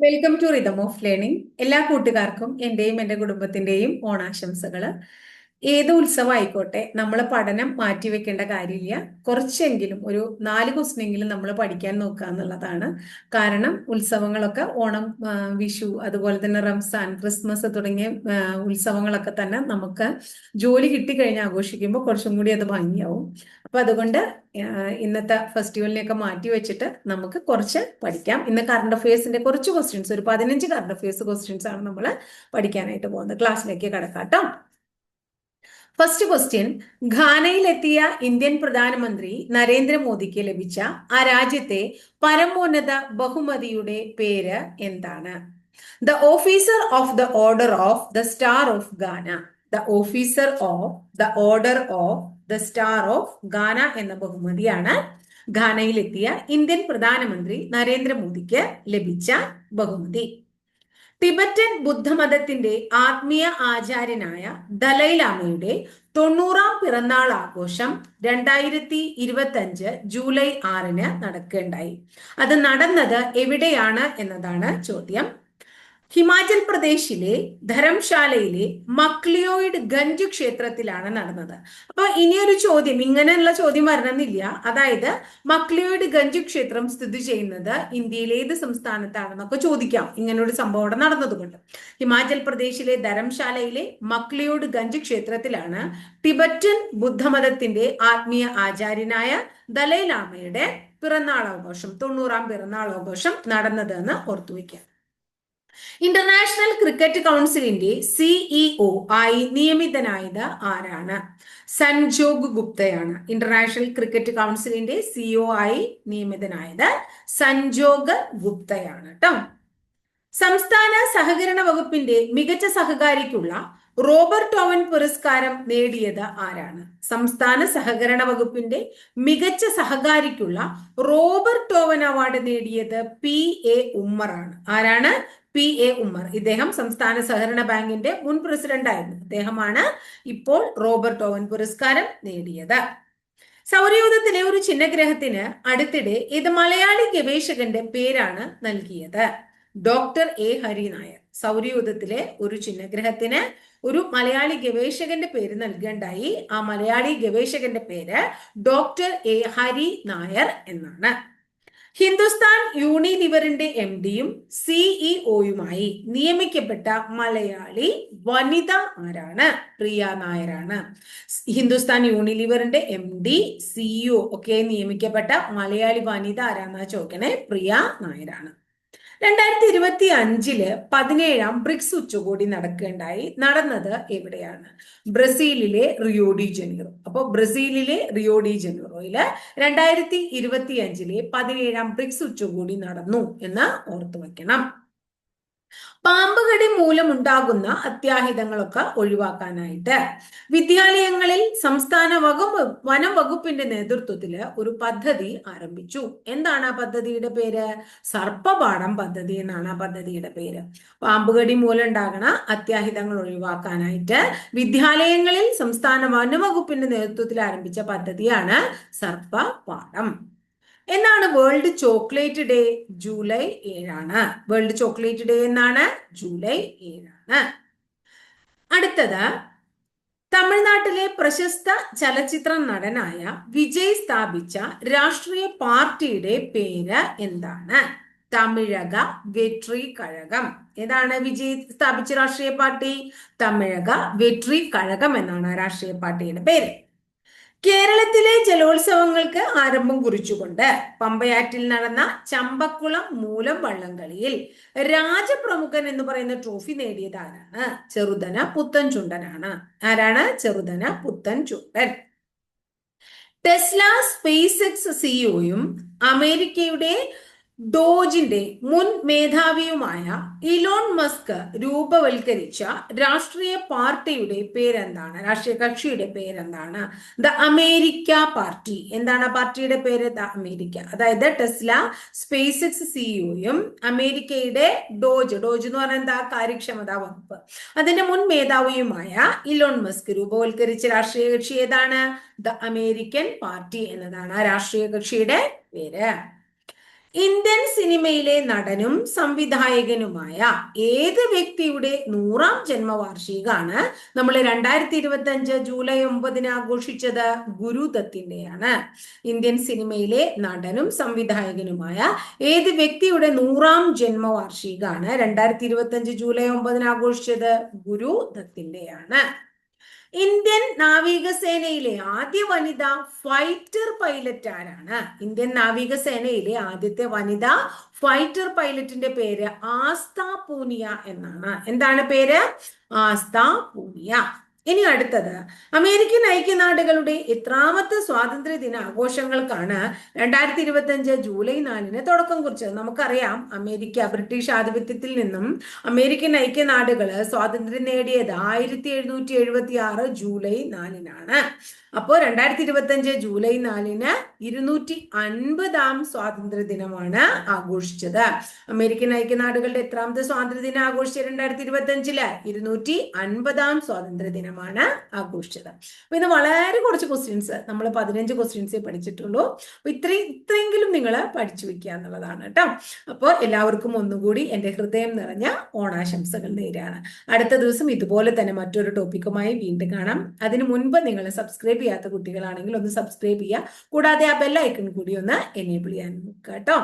Welcome to Rhythm of Learning എല്ലാ കൂട്ടുകാർക്കും എന്റെയും എന്റെ കുടുംബത്തിന്റെയും ഓണാശംസകൾ ഏത് ഉത്സവം ആയിക്കോട്ടെ നമ്മൾ പഠനം മാറ്റി വെക്കേണ്ട കാര്യമില്ല. കുറച്ചെങ്കിലും ഒരു നാല് ക്വസ്റ്റിനെങ്കിലും നമ്മൾ പഠിക്കാൻ നോക്കുക എന്നുള്ളതാണ്. കാരണം ഉത്സവങ്ങളൊക്കെ ഓണം വിഷു അതുപോലെ തന്നെ റംസാൻ ക്രിസ്മസ് തുടങ്ങിയ ഉത്സവങ്ങളൊക്കെ തന്നെ നമുക്ക് ജോലി കിട്ടിക്കഴിഞ്ഞ് ആഘോഷിക്കുമ്പോൾ കുറച്ചും കൂടി അത് ഭംഗിയാവും. അപ്പൊ അതുകൊണ്ട് ഇന്നത്തെ ഫെസ്റ്റിവലിനെയൊക്കെ മാറ്റി വെച്ചിട്ട് നമുക്ക് കുറച്ച് പഠിക്കാം. ഇന്ന് കറണ്ട് അഫയേഴ്സിന്റെ കുറച്ച് ക്വസ്റ്റ്യൻസ് ഒരു പതിനഞ്ച് കറണ്ട് അഫയേഴ്സ് ക്വസ്റ്റ്യൻസ് ആണ് നമ്മൾ പഠിക്കാനായിട്ട് പോകുന്നത്. ക്ലാസ്സിലേക്ക് കിടക്കാം കേട്ടോ. ഫസ്റ്റ് ക്വസ്റ്റ്യൻ ഘാനയിലെത്തിയ ഇന്ത്യൻ പ്രധാനമന്ത്രി നരേന്ദ്രമോദിക്ക് ലഭിച്ച ആ രാജ്യത്തെ പരമോന്നത ബഹുമതിയുടെ പേര് എന്താണ്? The officer of the order of the star of Ghana the officer of the order of the star of Ghana എന്ന ബഹുമതിയാണ് ഘാനയിലെത്തിയ ഇന്ത്യൻ പ്രധാനമന്ത്രി നരേന്ദ്രമോദിക്ക് ലഭിച്ച ബഹുമതി. ടിബറ്റൻ ബുദ്ധമതത്തിന്റെ ആത്മീയ ആചാര്യനായ ദലൈലാമയുടെ തൊണ്ണൂറാം പിറന്നാൾ ആഘോഷം രണ്ടായിരത്തി ഇരുപത്തി അഞ്ച് ജൂലൈ ആറിന് നടക്കുകയുണ്ടായി അത് നടന്നത് എവിടെയാണ് എന്നതാണ് ചോദ്യം. ഹിമാചൽ പ്രദേശിലെ ധരംശാലയിലെ മക്ലിയോയിഡ് ഗഞ്ച് ക്ഷേത്രത്തിലാണ് നടന്നത്. അപ്പൊ ഇനിയൊരു ചോദ്യം ഇങ്ങനെയുള്ള ചോദ്യം വരണമെന്നില്ല. അതായത് മക്ലിയോയിഡ് ഗഞ്ച് ക്ഷേത്രം സ്ഥിതി ചെയ്യുന്നത് ഇന്ത്യയിലെ ഏത് സംസ്ഥാനത്താണെന്നൊക്കെ ചോദിക്കാം. ഇങ്ങനൊരു സംഭവം അവിടെ നടന്നതുകൊണ്ട്. ഹിമാചൽ പ്രദേശിലെ ധരംശാലയിലെ മക്ലിയോഡ് ഗഞ്ച് ക്ഷേത്രത്തിലാണ് ടിബറ്റൻ ബുദ്ധമതത്തിന്റെ ആത്മീയ ആചാര്യനായ ദലൈലാമയുടെ പിറന്നാൾ ആഘോഷം തൊണ്ണൂറാം പിറന്നാൾ ആഘോഷം നടന്നതെന്ന് ഓർത്തുവയ്ക്കുക. ഇന്റർനാഷണൽ ക്രിക്കറ്റ് കൗൺസിലിന്റെ സിഇഒ ആയി നിയമിതനായത് ആരാണ്? സഞ്ജോഗ് ഗുപ്തയാണ് ഇന്റർനാഷണൽ ക്രിക്കറ്റ് കൗൺസിലിന്റെ സിഇഒ ആയി നിയമിതനായത് സഞ്ജോഗ് ഗുപ്തയാണ് കേട്ടോ സംസ്ഥാന സഹകരണ വകുപ്പിന്റെ മികച്ച സഹകാരിക്കുള്ള റോബർട്ട് ഓവൻ പുരസ്കാരം നേടിയത് ആരാണ്? സംസ്ഥാന സഹകരണ വകുപ്പിന്റെ മികച്ച സഹകാരിക്കുള്ള റോബർട്ട് ഓവൻ അവാർഡ് നേടിയത് പി എ ഉമ്മറാണ് ആരാണ്? P A Ummer. ഇദ്ദേഹം സംസ്ഥാന സഹകരണ ബാങ്കിന്റെ മുൻ പ്രസിഡന്റ് ആയിരുന്നു. അദ്ദേഹമാണ് ഇപ്പോൾ റോബർട്ട് ഓവൻ പുരസ്കാരം നേടിയത്. സൗരയൂഥത്തിലെ ഒരു ചിഹ്നഗ്രഹത്തിന് അടുത്തിടെ ഇത് മലയാളി ഗവേഷകന്റെ പേരാണ് നൽകിയത്. ഡോക്ടർ എ ഹരിനായർ സൗരയൂഥത്തിലെ ഒരു ചിഹ്നഗ്രഹത്തിന് ഒരു മലയാളി ഗവേഷകന്റെ പേര് നൽകേണ്ടായി. ആ മലയാളി ഗവേഷകന്റെ പേര് ഡോക്ടർ എ ഹരി നായർ എന്നാണ്. ഹിന്ദുസ്ഥാൻ യൂണിലിവറിന്റെ എം ഡിയും സിഇഒയുമായി നിയമിക്കപ്പെട്ട മലയാളി വനിത ആരാണ്? പ്രിയ നായരാണ്. ഹിന്ദുസ്ഥാൻ യൂണിലിവറിന്റെ എം ഡി സിഇഒ ഒക്കെ നിയമിക്കപ്പെട്ട മലയാളി വനിത ആരാന്നാ ചോദിക്കണേ? പ്രിയ നായരാണ്. രണ്ടായിരത്തി ഇരുപത്തി അഞ്ചിൽ പതിനേഴാം ബ്രിക്സ് ഉച്ചകോടി നടക്കുകയുണ്ടായി. നടന്നത് എവിടെയാണ്? ബ്രസീലിലെ റിയോഡി ജനീറോ. അപ്പൊ ബ്രസീലിലെ റിയോഡി ജനീറോയിൽ രണ്ടായിരത്തി ഇരുപത്തി അഞ്ചിലെ പതിനേഴാം ബ്രിക്സ് ഉച്ചകോടി നടന്നു എന്ന് ഓർത്തു വെക്കണം. പാമ്പുകടി മൂലമുണ്ടാകുന്ന അത്യാഹിതങ്ങളൊക്കെ ഒഴിവാക്കാനായിട്ട്. വിദ്യാലയങ്ങളിൽ സംസ്ഥാന വകുപ്പ് വനം വകുപ്പിന്റെ നേതൃത്വത്തിൽ ഒരു പദ്ധതി ആരംഭിച്ചു. എന്താണ് ആ പദ്ധതിയുടെ പേര്? സർപ്പപാഠം പദ്ധതി എന്നാണ് ആ പദ്ധതിയുടെ പേര്. പാമ്പുകടി മൂലം ഉണ്ടാകുന്ന അത്യാഹിതങ്ങൾ ഒഴിവാക്കാനായിട്ട് വിദ്യാലയങ്ങളിൽ സംസ്ഥാന വനം വകുപ്പിന്റെ നേതൃത്വത്തിൽ ആരംഭിച്ച പദ്ധതിയാണ് സർപ്പപാഠം. എന്നാണ് വേൾഡ് ചോക്ലേറ്റ് ഡേ ജൂലൈ ഏഴാണ്. വേൾഡ് ചോക്ലേറ്റ് ഡേ എന്നാണ്? ജൂലൈ ഏഴാണ്. അടുത്തത് തമിഴ്നാട്ടിലെ പ്രശസ്ത ചലച്ചിത്ര നടനായ വിജയ് സ്ഥാപിച്ച രാഷ്ട്രീയ പാർട്ടിയുടെ പേര് എന്താണ്? തമിഴക വെട്രി കഴകം. ഏതാണ് വിജയ് സ്ഥാപിച്ച രാഷ്ട്രീയ പാർട്ടി? തമിഴക വെട്രി കഴകം എന്നാണ് രാഷ്ട്രീയ പാർട്ടിയുടെ പേര്. കേരളത്തിലെ ജലോത്സവങ്ങൾക്ക് ആരംഭം കുറിച്ചുകൊണ്ട് പമ്പയാറ്റിൽ നടന്ന ചമ്പക്കുളം മൂലം വള്ളംകളിയിൽ രാജപ്രമുഖൻ എന്ന് പറയുന്ന ട്രോഫി നേടിയത് ആരാണ് ചെറുതന പുത്തൻ ചുണ്ടനാണ്. ആരാണ്? ചെറുതന പുത്തൻ ചുണ്ടൻ. ടെസ്ല സ്പേസ് എക്സ് സിഇഒയും അമേരിക്കയുടെ ഡോജിന്റെ മുൻ മേധാവിയുമായ ഇലോൺ മസ്ക് രൂപവൽക്കരിച്ച രാഷ്ട്രീയ പാർട്ടിയുടെ പേരെന്താണ്? രാഷ്ട്രീയ കക്ഷിയുടെ പേരെന്താണ്? The America party. എന്താണ് പാർട്ടിയുടെ പേര്? The America. അതായത് ടെസ്ല സ്പേസ് എക്സ് സിഇഒയും അമേരിക്കയുടെ ഡോജ്. ഡോജ് എന്ന് പറഞ്ഞാൽ എന്താ? കാര്യക്ഷമതാ വകുപ്പ്. അതിന്റെ മുൻ മേധാവിയുമായ ഇലോൺ മസ്ക് രൂപവൽക്കരിച്ച രാഷ്ട്രീയ കക്ഷി ഏതാണ്? ദ അമേരിക്കൻ പാർട്ടി എന്നതാണ് ആ രാഷ്ട്രീയ കക്ഷിയുടെ പേര്. ഇന്ത്യൻ സിനിമയിലെ നടനും സംവിധായകനുമായ ഏത് വ്യക്തിയുടെ നൂറാം ജന്മവാർഷികമാണ് നമ്മൾ രണ്ടായിരത്തി ഇരുപത്തി അഞ്ച് ജൂലൈ ഒമ്പതിന് ആഘോഷിച്ചത്? ഗുരുദത്തിന്റെയാണ്. ഇന്ത്യൻ സിനിമയിലെ നടനും സംവിധായകനുമായ ഏത് വ്യക്തിയുടെ നൂറാം ജന്മവാർഷികമാണ് രണ്ടായിരത്തി ഇരുപത്തി അഞ്ച് ജൂലൈ ഒമ്പതിന് ആഘോഷിച്ചത്? ഗുരുദത്തിന്റെയാണ്. ഇന്ത്യൻ നാവികസേനയിലെ ആദ്യ വനിത ഫൈറ്റർ പൈലറ്റ് ആരാണ് ഇന്ത്യൻ നാവികസേനയിലെ ആദ്യത്തെ വനിത ഫൈറ്റർ പൈലറ്റിന്റെ പേര് ആസ്ത പൂനിയ എന്നാണ്. എന്താണ് പേര്? ആസ്ത പൂനിയ ഇനി അടുത്തത്. അമേരിക്കൻ ഐക്യനാടുകളുടെ എത്രാമത്തെ സ്വാതന്ത്ര്യ ദിന ആഘോഷങ്ങൾക്കാണ് രണ്ടായിരത്തി ഇരുപത്തി അഞ്ച് ജൂലൈ നാലിന് തുടക്കം കുറിച്ചത്. നമുക്കറിയാം അമേരിക്ക ബ്രിട്ടീഷ് ആധിപത്യത്തിൽ നിന്നും അമേരിക്കൻ ഐക്യനാടുകൾ സ്വാതന്ത്ര്യം നേടിയത് ആയിരത്തി എഴുന്നൂറ്റി എഴുപത്തി ആറ് ജൂലൈ നാലിനാണ്. അപ്പോൾ രണ്ടായിരത്തി ഇരുപത്തി അഞ്ച് ജൂലൈ നാലിന് ഇരുന്നൂറ്റി അൻപതാം സ്വാതന്ത്ര്യ ദിനമാണ് ആഘോഷിച്ചത്. അമേരിക്കൻ ഐക്യനാടുകളുടെ എത്രാമത്തെ സ്വാതന്ത്ര്യ ദിനം ആഘോഷിച്ചത് രണ്ടായിരത്തി ഇരുപത്തി അഞ്ചിൽ ഇരുന്നൂറ്റി അൻപതാം സ്വാതന്ത്ര്യ ദിനമാണ് ആഘോഷിച്ചത്. അപ്പൊ ഇത് വളരെ കുറച്ച് ക്വസ്റ്റ്യൻസ് നമ്മൾ പതിനഞ്ച് ക്വസ്റ്റ്യൻസേ പഠിച്ചിട്ടുള്ളൂ. അപ്പൊ ഇത്രയും ഇത്രയെങ്കിലും നിങ്ങൾ പഠിച്ചു വെക്കുക എന്നുള്ളതാണ് കേട്ടോ. അപ്പോൾ എല്ലാവർക്കും ഒന്നുകൂടി എന്റെ ഹൃദയം നിറഞ്ഞ ഓണാശംസകൾ നേരാണ് അടുത്ത ദിവസം ഇതുപോലെ തന്നെ മറ്റൊരു ടോപ്പിക്കുമായി വീണ്ടും കാണാം. അതിനു മുൻപ് നിങ്ങൾ സബ്സ്ക്രൈബ് ചെയ്യാത്ത കുട്ടികളാണെങ്കിൽ ഒന്ന് സബ്സ്ക്രൈബ് ചെയ്യുക. കൂടാതെ ആ ബെല്ലൈക്കൺ കൂടി ഒന്ന് എനേബിൾ ചെയ്യാൻ നോക്കുക കേട്ടോ.